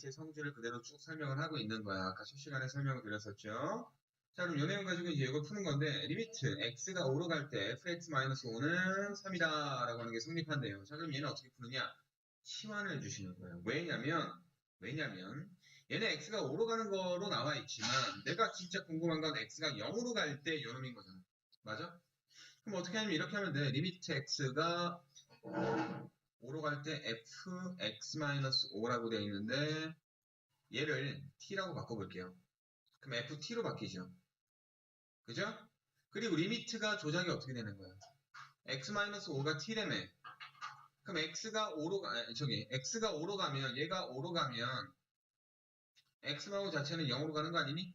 리미트의 성질을 그대로 쭉 설명을 하고 있는 거야. 아까 첫 시간에 설명을 드렸었죠. 자, 그럼 요 내용 가지고 이제 이걸 푸는 건데, 리미트 x가 5로 갈 때 fx-5는 3이다 라고 하는 게 성립한대요. 자, 그럼 얘는 어떻게 푸느냐? 치환을 주시는 거예요. 왜냐면, 왜냐면, 얘는 x가 5로 가는 거로 나와 있지만, 내가 진짜 궁금한 건 x가 0으로 갈 때 요 놈인 거잖아. 맞아? 그럼 어떻게 하냐면 이렇게 하면 돼. 리미트 x가 5로 갈 때 fx-5라고 되어 있는데 얘를 t라고 바꿔볼게요. 그럼 ft로 바뀌죠. 그죠? 그리고 리미트가 조작이 어떻게 되는 거야? x-5가 t라며. 그럼 x가 5로 가, 저기 x가 5로 가면 얘가 5로 가면 x-5 자체는 0으로 가는 거 아니니?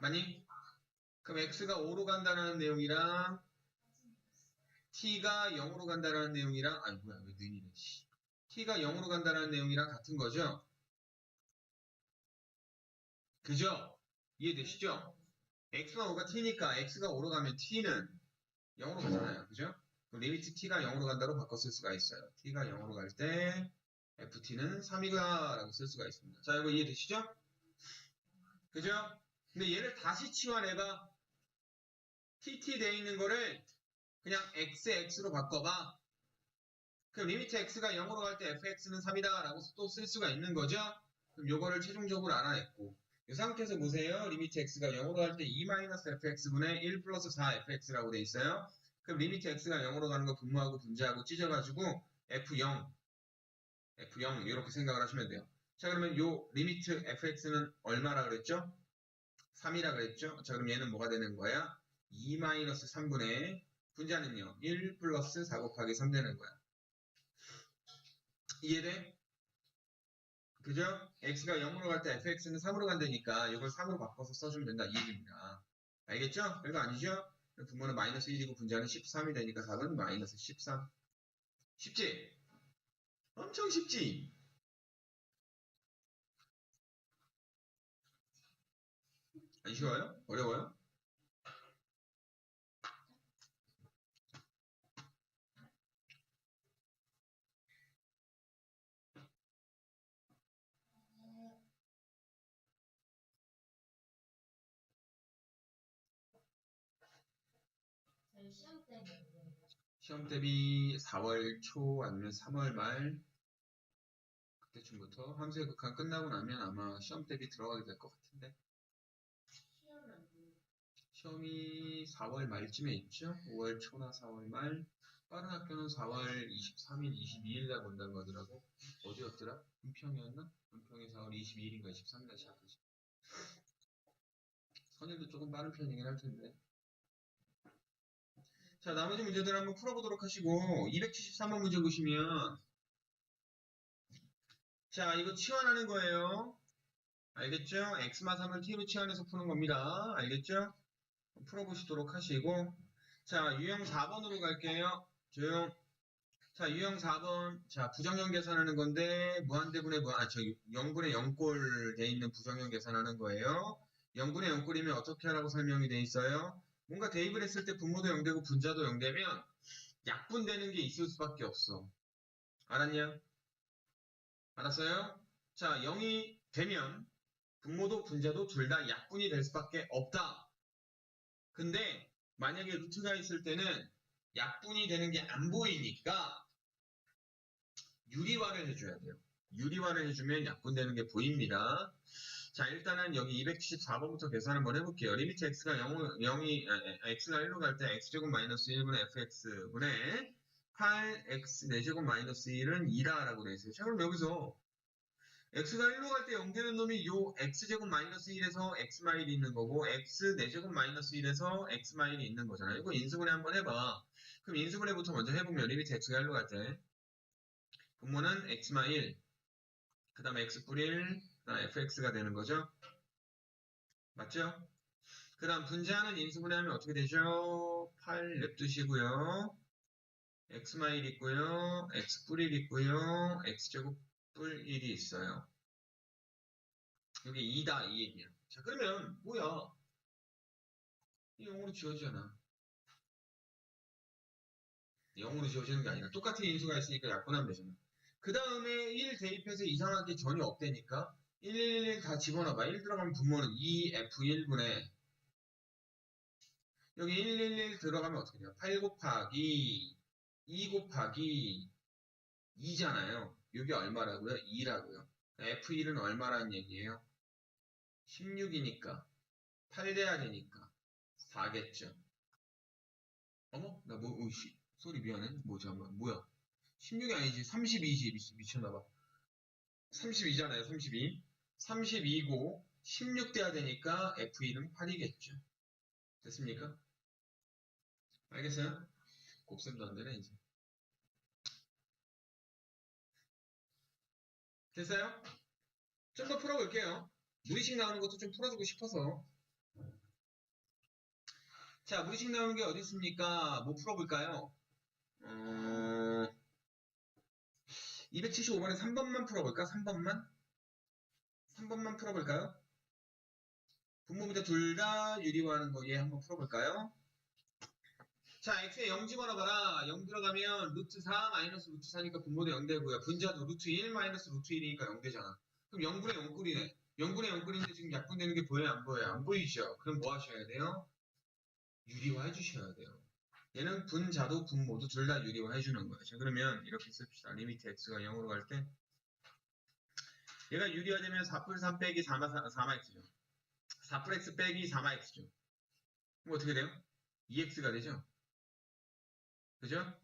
맞니? 그럼 x가 5로 간다는 내용이랑 t가 0으로 간다는 내용이랑 아니 뭐야 왜 씨. t가 0으로 간다는 내용이랑 같은 거죠? 그죠? 이해되시죠? x가 5가 t니까 x가 5로 가면 t는 0으로 가잖아요. 그죠? 그럼 리미트 t가 0으로 간다로 쓸 수가 있어요. t가 0으로 갈 때 ft는 3이다 라고 쓸 수가 있습니다. 자 이거 이해되시죠? 그죠? 근데 얘를 다시 치환해봐. tt 돼 있는 거를 그냥 xx로 바꿔봐. 그럼 리미트 x가 0으로 갈 때 fx는 3이다 라고 또 쓸 수가 있는 거죠. 그럼 요거를 최종적으로 알아냈고 이 상태에서 보세요. 리미트 x가 0으로 갈 때 2-fx분의 1 플러스 4fx라고 돼 있어요. 그럼 리미트 x가 0으로 가는 거 분모하고 분자하고 찢어가지고 f0 f0 이렇게 생각을 하시면 돼요. 자 그러면 요 리미트 fx는 얼마라 그랬죠? 3이라 그랬죠? 자 그럼 얘는 뭐가 되는 거야? 2-3분의 분자는요 1 플러스 4 곱하기 3 되는 거야. 이해돼? 그죠? x가 0으로 갈 때 fx는 3으로 간다니까 이걸 3으로 바꿔서 써주면 된다 이 얘기입니다. 알겠죠? 별거 아니죠? 분모는 마이너스 1이고 분자는 13이 되니까 답은 마이너스 13. 쉽지? 엄청 쉽지? 안 쉬워요? 어려워요? 시험 때문에 시험 대비 4월 초 아니면 3월 말 그때쯤부터 함수의 극한 끝나고 나면 아마 시험 대비 들어가게 될 것 같은데 시험이 4월 말쯤에 있죠? 5월 초나 4월 말 빠른 학교는 4월 23일, 22일 날 본다고 하더라고 어디였더라? 은평이었나? 은평이 4월 22일인가 23일 시작하지 선일도 조금 빠른 편이긴 할 텐데 자 나머지 문제들 한번 풀어보도록 하시고 273번 문제 보시면 자 이거 치환하는 거예요. 알겠죠? x마 3을 t로 치환해서 푸는 겁니다. 알겠죠? 풀어보시도록 하시고. 자 유형 4번으로 갈게요. 조용. 자 유형 4번. 자 부정형 계산하는 건데 무한대분의 무한 아저 0분의 0꼴 돼 있는 부정형 계산하는 거예요. 0분의 0꼴이면 어떻게 하라고 설명이 돼 있어요? 뭔가 대입을 했을 때 분모도 0되고 분자도 0되면 약분되는 게 있을 수밖에 없어. 알았냐? 알았어요? 자, 0이 되면 분모도 분자도 둘 다 약분이 될 수밖에 없다. 근데 만약에 루트가 있을 때는 약분이 되는 게 안 보이니까 유리화를 해줘야 돼요. 유리화를 해주면 약분되는 게 보입니다. 자, 일단은 여기 274번부터 계산 한번 해볼게요. 리미트 x가 0, 0이, 아, x가 1로 갈 때 x제곱 마이너스 1분의 fx분의 8x 4제곱 마이너스 1은 2다라고 되어 있어요. 자, 그럼 여기서 x가 1로 갈 때 0 되는 놈이 요 x제곱 마이너스 1에서 x 마일이 있는 거고 x 4제곱 마이너스 1에서 x 마일이 있는 거잖아요. 이거 인수분해 한번 해봐. 그럼 인수분해부터 먼저 해보면 리미트 x가 1로 갈 때 분모는 x 마일 그 다음에 x 뿌릴 fx가 되는 거죠. 맞죠? 그 다음 분자는 인수분해하면 어떻게 되죠? 8 냅두시고요. x 마일 있고요. x 뿌릴 있고요. x제곱 뿔 1이 있어요. 여기 2다 이 얘기야. 자 그러면 뭐야? 이 0으로 지워지잖아. 0으로 지워지는 게 아니라 똑같은 인수가 있으니까 약분하면 되잖아. 그 다음에 1 대입해서 이상한 게 전혀 없다니까 1111 다 집어넣어봐. 1 들어가면 분모는 2F1분의 여기 111 들어가면 어떻게 돼요? 8 곱하기 2 곱하기 2잖아요. 이게 얼마라고요? 2라고요. F1은 얼마라는 얘기예요? 16이니까 8 돼야 되니까 4겠죠. 어머? 나 뭐, 오이씨. 소리 미안해. 뭐, 잠깐만. 뭐야? 16이 아니지. 32지. 미, 미쳤나봐. 32잖아요. 32. 32고 16 돼야 되니까 F1은 8이겠죠. 됐습니까? 알겠어요? 곱셈도 안 되네, 이제. 됐어요? 좀 더 풀어볼게요. 무리식 나오는 것도 좀 풀어주고 싶어서. 자, 무리식 나오는 게 어디 있습니까? 뭐 풀어볼까요? 어... 275번에 3번만 풀어볼까? 3번만? 3번만 풀어볼까요? 분모부터 둘 다 유리화하는 거 얘 한번 풀어볼까요? 자, x에 0 집어넣어봐라. 0 들어가면 루트 4 마이너스 루트 4니까 분모도 0 되고요. 분자도 루트 1 마이너스 루트 1이니까 0 되잖아. 그럼 0분의 0꼴이네. 0분의 0꼴인데 지금 약분되는 게 보여요? 안 보여요? 안 보이죠? 그럼 뭐 하셔야 돼요? 유리화 해주셔야 돼요. 얘는 분자도 분모도 둘 다 유리화 해주는 거예요. 자, 그러면 이렇게 씁시다. 리미트 x가 0으로 갈 때 얘가 유리화되면 4풀 3 빼기 4마, 4 마x죠. 4풀 x 빼기 4마x죠. 그럼 어떻게 돼요? 2x가 되죠? 그죠?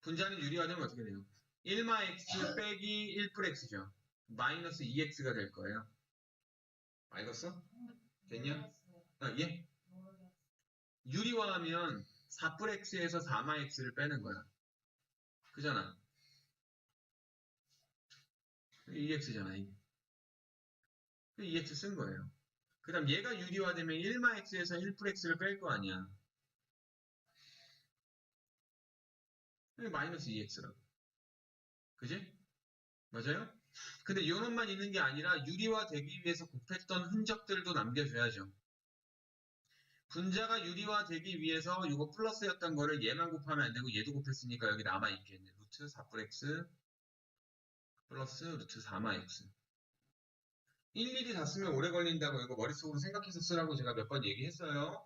분자는 유리화 되면 어떻게 돼요? 1마 x 빼기 1풀 x죠. 마이너스 2x가 될 거예요. 알겠어? 됐냐? 아, 예? 유리화하면 4풀 x에서 4마 x를 빼는 거야. 그잖아. 2x잖아, 이게. 2x 쓴 거예요. 그 다음 얘가 유리화되면 1마 x에서 1풀 x를 뺄 거 아니야. 마이너스 2x라고. 그지? 맞아요? 근데 요놈만 있는 게 아니라 유리화 되기 위해서 곱했던 흔적들도 남겨줘야죠. 분자가 유리화 되기 위해서 이거 플러스였던 거를 얘만 곱하면 안 되고 얘도 곱했으니까 여기 남아있겠네. 루트 4풀 x 플러스 루트 4마 x. 일일이 다 쓰면 오래 걸린다고 이거 머릿속으로 생각해서 쓰라고 제가 몇 번 얘기했어요.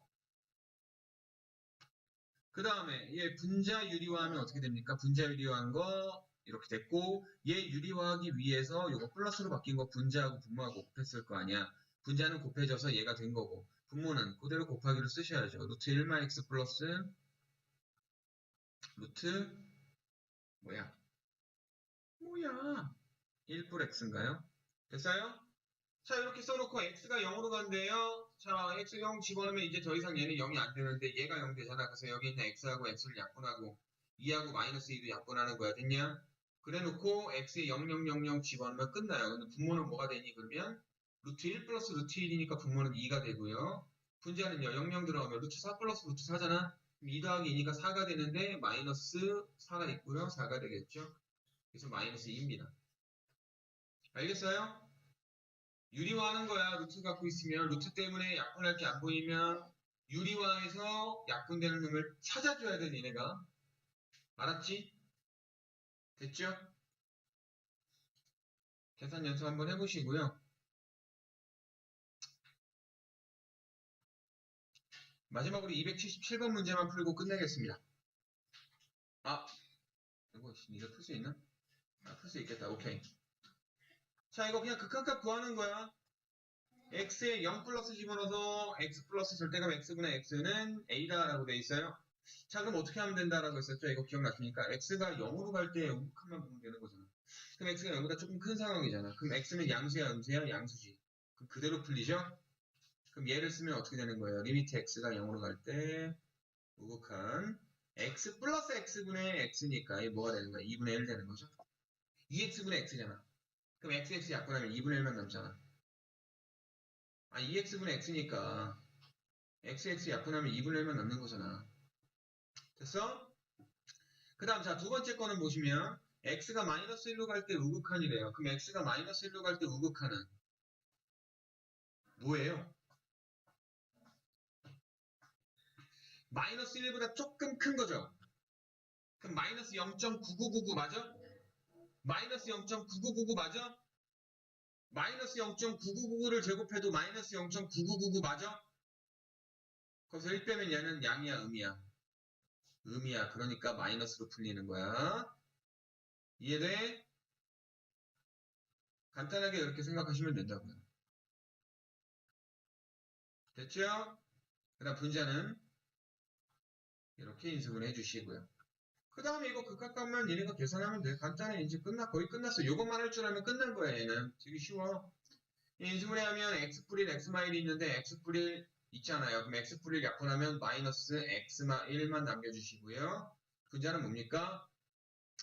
그 다음에 얘 분자 유리화하면 어떻게 됩니까? 분자 유리화한 거 이렇게 됐고 얘 유리화하기 위해서 이거 플러스로 바뀐 거 분자하고 분모하고 곱했을 거 아니야. 분자는 곱해져서 얘가 된 거고 분모는 그대로 곱하기로 쓰셔야죠. 루트 1마 x 플러스 루트 뭐야? 뭐야? 1불 x인가요? 됐어요? 자 이렇게 써놓고 x가 0으로 간대요. 자 x 0 집어넣으면 이제 더 이상 얘는 0이 안 되는데 얘가 0 되잖아. 그래서 여기 있는 x하고 x를 약분하고 2하고 마이너스 2도 약분하는 거야. 됐냐? 그래 놓고 x에 0000 집어넣으면 끝나요. 근데 분모는 뭐가 되니 그러면 루트 1 플러스 루트 1이니까 분모는 2가 되고요. 분자는요 00 들어가면 루트 4 플러스 루트 4잖아. 2 더하기 2니까 4가 되는데 마이너스 4가 있고요. 4가 되겠죠. 그래서 마이너스 2입니다. 알겠어요? 유리화하는 거야. 루트 갖고 있으면 루트 때문에 약분할 게 안 보이면 유리화해서 약분되는 놈을 찾아줘야 돼 니네가. 알았지? 됐죠? 계산 연습 한번 해보시고요. 마지막으로 277번 문제만 풀고 끝내겠습니다. 아, 이거 니가 풀수 있나? 아, 풀 수 있겠다. 오케이. 자, 이거 그냥 극한값 구하는 거야. x에 0 플러스 집어넣어서 x 플러스 절대값 x분의 x는 a다라고 돼 있어요. 자, 그럼 어떻게 하면 된다라고 했었죠? 이거 기억나십니까? x가 0으로 갈 때 우극한만 보면 되는 거잖아. 그럼 x가 0보다 조금 큰 상황이잖아. 그럼 x는 양수야, 음수야, 양수지. 그럼 그대로 풀리죠? 그럼 얘를 쓰면 어떻게 되는 거예요? 리미트 x가 0으로 갈 때 우극한 x 플러스 x분의 x니까 이 뭐가 되는 거야? 2분의 1 되는 거죠? 2x분의 x잖아. 그럼 xx 약분하면 2분의 1만 남잖아. 아, 2x분의 x니까 xx 약분하면 2분의 1만 남는 거잖아. 됐어? 그 다음 자 두 번째 거는 보시면 x가 마이너스 1로 갈 때 우극한이래요. 그럼 x가 마이너스 1로 갈 때 우극한은 뭐예요? 마이너스 1보다 조금 큰 거죠? 그럼 마이너스 0.9999 맞아? 마이너스 0.9999 맞아? 마이너스 0.9999를 제곱해도 마이너스 0.9999 맞아? 거기서 1 빼면 얘는 양이야, 음이야? 음이야. 그러니까 마이너스로 풀리는 거야. 이해돼? 간단하게 이렇게 생각하시면 된다고요. 됐죠? 그 다음 분자는 이렇게 인수분 해 주시고요. 그 다음에 이거 극각값만 얘네가 계산하면 돼. 간단해. 이제 끝나, 거의 끝났어. 요것만 할 줄 알면 끝난 거야, 얘는. 되게 쉬워. 인수분해 하면 x뿔 1, x마 1이 있는데 x뿔 1 있잖아요. 그럼 x뿔 1 약분하면 마이너스 x마 1만 남겨주시고요. 분자는 뭡니까?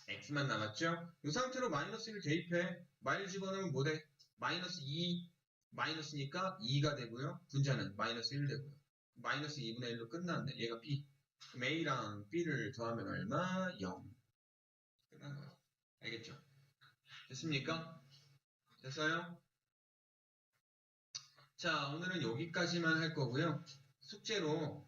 x만 남았죠? 이 상태로 마이너스 1 대입해. 마일 집어넣으면 뭐 돼? 마이너스 2, 마이너스니까 2가 되고요. 분자는 마이너스 1 되고요. 마이너스 2분의 1로 끝났네. 얘가 b. 그럼 a랑 b를 더하면 얼마? 0. 끝난 거야. 알겠죠? 됐습니까? 됐어요? 자, 오늘은 여기까지만 할 거고요. 숙제로